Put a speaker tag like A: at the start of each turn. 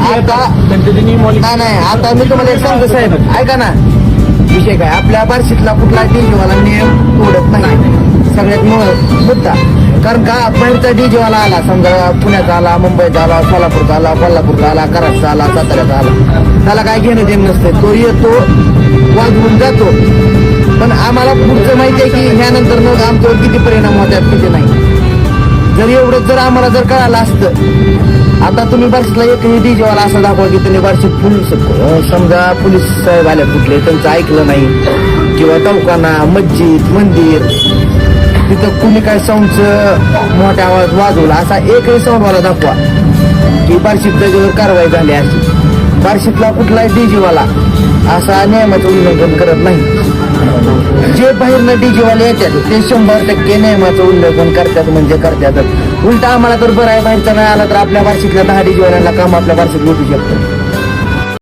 A: आता-
B: त्यांचे
A: नाही आता मी तुम्हाला एक सांगतो साहेब. ऐका ना. विषय काय? आपल्या बार्शीतला कुठला डीजेवाला नियम तोडत नाही. सगळ्यात मुद्दा. कारण का? बाहेरचा डीजेवाला आला समजा पुण्याचा आला मुंबईचा आला सोलापूरचा आला कोल्हापूरचा आला कराडचा आला साताऱ्याचा आला. त्याला काय घेणं देणं नसतं. तो येतो वाजवून जातो. पण आम्हाला पुढचं माहिती आहे की ह्यानंतर मग आमच्यावर किती परिणाम होतात किती नाही. जर एवढं जर आम्हाला जर कळालं असतं आता तुम्ही बार्शीला एकही डीजेवाला असं दाखवा की त्यांनी बार्शीत पोलीस समजा पोलीस साहेब आल्या कुठले त्यांचं ऐकलं नाही. किंवा दवाखाना मस्जिद मंदिर तिथं कुणी काय साऊंडचं मोठ्या आवाज वाजवला असा एकही साऊंडवाला दाखवा की बार्शीत त्याच्यावर कारवाई झाली अशी. बार्शीतला कुठलाही डीजेवाला असा नियमाचं उल्लंघन करत नाही. बाहेरनं डीजेवाले येतात. ते शंभर टक्के नियमाचं उल्लंघन करतात म्हणजे करतात उलटा आम्हाला तर बरं आहे बाहेरचा नाही आला तर आपल्या वार्षिकला दहा डीजेवाल्यांना काम आपल्या वार्षिक भेटू शकतो.